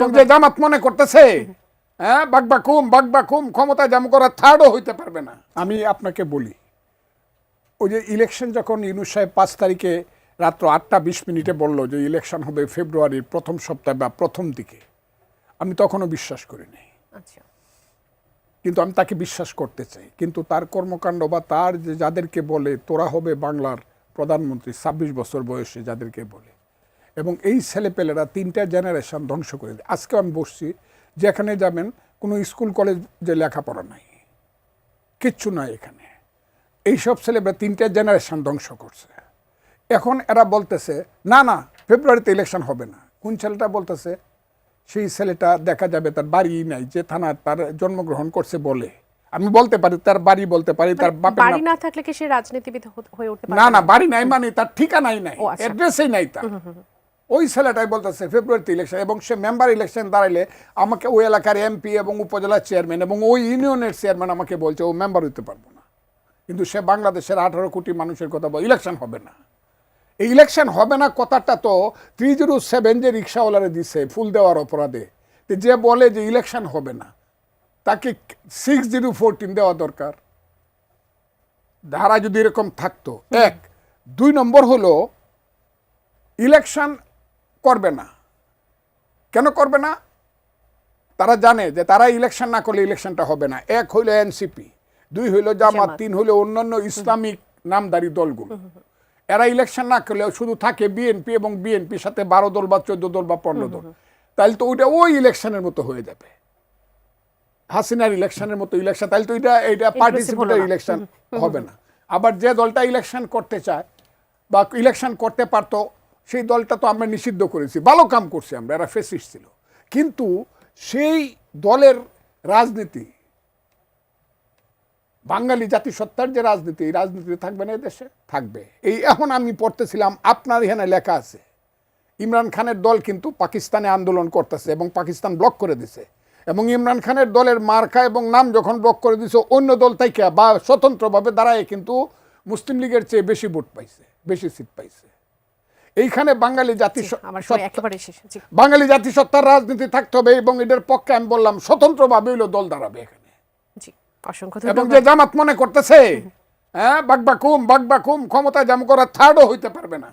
এবং যে জামাত মনে করতেছে হ্যাঁ বাগবাকুম বাগবাকুম ক্ষমতা জাম করা থার্ডও হইতে পারবে না। আমি আপনাকে বলি ওই যে ইলেকশন যখন ইউনুস সাহেব পাঁচ তারিখে রাত্র আটটা বিশ মিনিটে বলল যে ইলেকশন হবে ফেব্রুয়ারির প্রথম সপ্তাহে বা প্রথম দিকে আমি তখনও বিশ্বাস করিনি আচ্ছা। কিন্তু আমি তাকে বিশ্বাস করতে চাই। কিন্তু তার কর্মকাণ্ড বা তার যে যাদেরকে বলে তোরা হবে বাংলার প্রধানমন্ত্রী ছাব্বিশ বছর বয়সে যাদেরকে বলে এবং এই ছেলেপেলেরা তিনটা জেনারেশন ধ্বংস করে দেয় আজকে আমি বসছি যেখানে যাবেন কোনো স্কুল কলেজ যে লেখাপড়া নাই কিচ্ছু নাই এখানে। এইসব ছেলেপেলে তিনটা জেনারেশন ধ্বংস করছে। এখন এরা বলতেছে না না ফেব্রুয়ারিতে ইলেকশন হবে না। কোন ছেলেটা বলতেছে সেই ছেলেটা দেখা যাবে তার বাড়ি নাই যে থানা তার জন্মগ্রহণ করছে বলে। আমি বলতে পারি তার বাড়ি বলতে পারি তার বাপের বাড়ি না থাকলে কি সে রাজনীতিবিদ হয়ে উঠতে না পারে না বাড়ি নাই মানে তার ঠিকানাই নাই আচ্ছা। অ্যাড্রেসই নাই তার। ওই ছেলেটাই বলতেছে, ফেব্রুয়ারিতে ইলেকশন এবং সে মেম্বার ইলেকশন দাঁড়াইলে আমাকে ওই এলাকার এমপি এবং উপজেলা চেয়ারম্যান এবং ওই ইউনিয়নের চেয়ারম্যান আমাকে বলছে, ও মেম্বার হইতে পারব না। কিন্তু সে বাংলাদেশের আঠারো কোটি মানুষের কথা বলে ইলেকশন হবে না। এই ইলেকশন হবে না কথাটা তো থ্রি জিরো সেভেন যে রিক্সাওয়ালারে দিছে ফুল দেওয়ার অপরাধে যে বলে যে ইলেকশন হবে না, তাকে সিক্স জিরো ফোরটিন দেওয়া দরকার। ধারা যদি এরকম থাকতো, এক। দুই নম্বর হলো ইলেকশন করবে না। কেন করবে না? তারা জানে যে তারা ইলেকশন না করলে ইলেকশনটা হবে না। এক হইল এনসিপি দুই হইল জামাত। তিন হইল অন্যান্য ইসলামিক নামদারি দলগুলো। এরা ইলেকশন না করলে শুধু থাকে বিএনপি এবং বিএনপির সাথে বারো দল বা চোদ্দ দল বা পনেরো দল। তাহলে তো ওইটা ওই ইলেকশনের মতো হয়ে যাবে। হাসিনার ইলেকশনের মতো ইলেকশন তাহলে তো এটা এটা পার্টিসিপেটার না। ইলেকশন হবে না। আবার যে দলটা ইলেকশন করতে চায় বা ইলেকশন করতে পারতো সেই দলটা তো আমরা নিষিদ্ধ করেছি। ভালো কাম করছি আমরা, এরা ফেসিস ছিল। কিন্তু সেই দলের রাজনীতি, বাঙালি জাতিসত্তার যে রাজনীতি, এই রাজনীতি থাকবে না দেশে থাকবে। এই এখন আমি পড়তেছিলাম, আপনার এখানে লেখা আছে, ইমরান খানের দল কিন্তু পাকিস্তানে আন্দোলন করতেছে এবং পাকিস্তান ব্লক করে দিছে। এবং ইমরান খানের দলের মার্কা এবং নাম যখন ব্লক করে দিছে, অন্য দল থেকে বা স্বতন্ত্রভাবে দাঁড়ায় কিন্তু মুসলিম লীগের চেয়ে বেশি ভোট পাইছে, বেশি সিট পাইছে। এইখানে বাঙালি জাতি বাঙালি জাতিসত্তার রাজনীতি থাকতে হবে এবং এদের পক্ষে আমি বললাম স্বতন্ত্রভাবে হইল দল দাঁড়াবে এখানে। এবং যে জামাত মনে করতেছে হ্যাঁ বাগবাকুম বাগবাকুম ক্ষমতায় জাম করা থার্ডও হইতে পারবে না।